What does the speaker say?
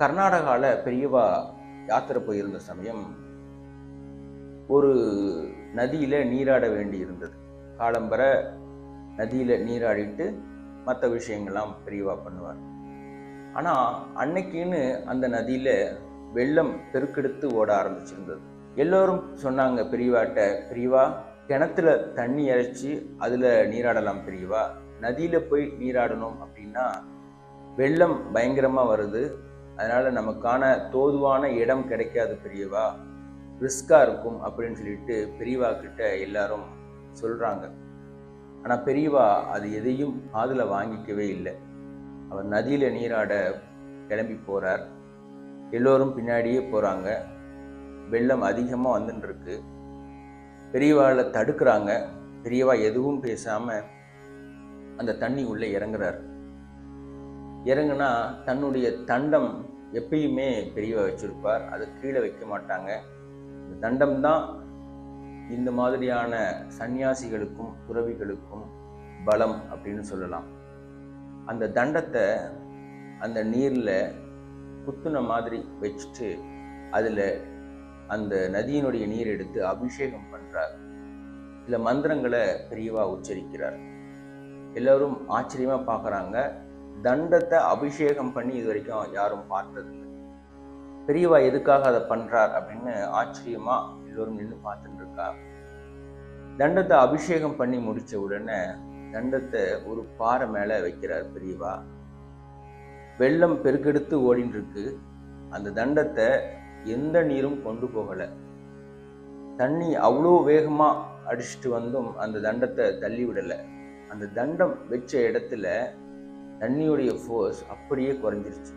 கர்நாடகாவில் பெரியவா யாத்திரை போயிருந்த சமயம் ஒரு நதியில் நீராட வேண்டி இருந்தது காலம்பர நதியில் நீராடிட்டு மற்ற விஷயங்கள்லாம் பெரியவா பண்ணுவார். ஆனால் அன்னைக்குன்னு அந்த நதியில் வெள்ளம் பெருக்கெடுத்து ஓட ஆரம்பிச்சிருந்தது. எல்லோரும் சொன்னாங்க பெரியவாட்ட பெரியவா கிணத்துல தண்ணி இறைச்சி அதில் நீராடலாம் பெரியவா. நதியில் போய் நீராடணும் அப்படின்னா வெள்ளம் பயங்கரமாக வருது. அதனால் நமக்கான தோதுவான இடம் கிடைக்காது பெரியவா. ரிஸ்காக இருக்கும் அப்படின்னு சொல்லிட்டு பெரியவா கிட்ட எல்லாரும் சொல்கிறாங்க ஆனால் பெரியவா அது எதையும் காதில் வாங்கிக்கவே இல்லை. அவர் நதியில் நீராட கிளம்பி போகிறார் எல்லோரும் பின்னாடியே போகிறாங்க வெள்ளம் அதிகமாக வந்துட்டுருக்கு பெரியவாவில் தடுக்கிறாங்க. பெரியவா எதுவும் பேசாமல் அந்த தண்ணி உள்ளே இறங்குறாரு. இறங்குனா தன்னுடைய தண்டம் எப்பயுமே பெரியவா வச்சுருப்பார். அதை கீழே வைக்க மாட்டாங்க. இந்த தண்டம் தான் இந்த மாதிரியான சன்னியாசிகளுக்கும் துறவிகளுக்கும் பலம் அப்படின்னு சொல்லலாம். அந்த தண்டத்தை அந்த நீரில் குத்துன மாதிரி வச்சுட்டு அதில் அந்த நதியினுடைய நீர் எடுத்து அபிஷேகம் பண்ணுறார் சில மந்திரங்களை பெரியவா உச்சரிக்கிறார். எல்லோரும் ஆச்சரியமாக பார்க்குறாங்க. தண்டத்தை அபிஷேகம் பண்ணி இது வரைக்கும் யாரும் பார்த்ததில்லை. பெரியவா எதுக்காக அதை பண்றார் அப்படின்னு ஆச்சரியமா எல்லோரும் நின்று பார்த்துட்டு இருக்கா தண்டத்தை அபிஷேகம் பண்ணி முடிச்ச உடனே தண்டத்தை ஒரு பாறை மேல வைக்கிறார் பெரியவா வெள்ளம் பெருக்கெடுத்து ஓடின்னு இருக்கு அந்த தண்டத்தை எந்த நீரும் கொண்டு போகலை. தண்ணி அவ்வளோ வேகமா அடிச்சுட்டு வந்தும் அந்த தண்டத்தை தள்ளி விடலை. அந்த தண்டம் வச்ச இடத்துல தண்ணியுடைய ஃபோர்ஸ் அப்படியே குறைஞ்சிருச்சு.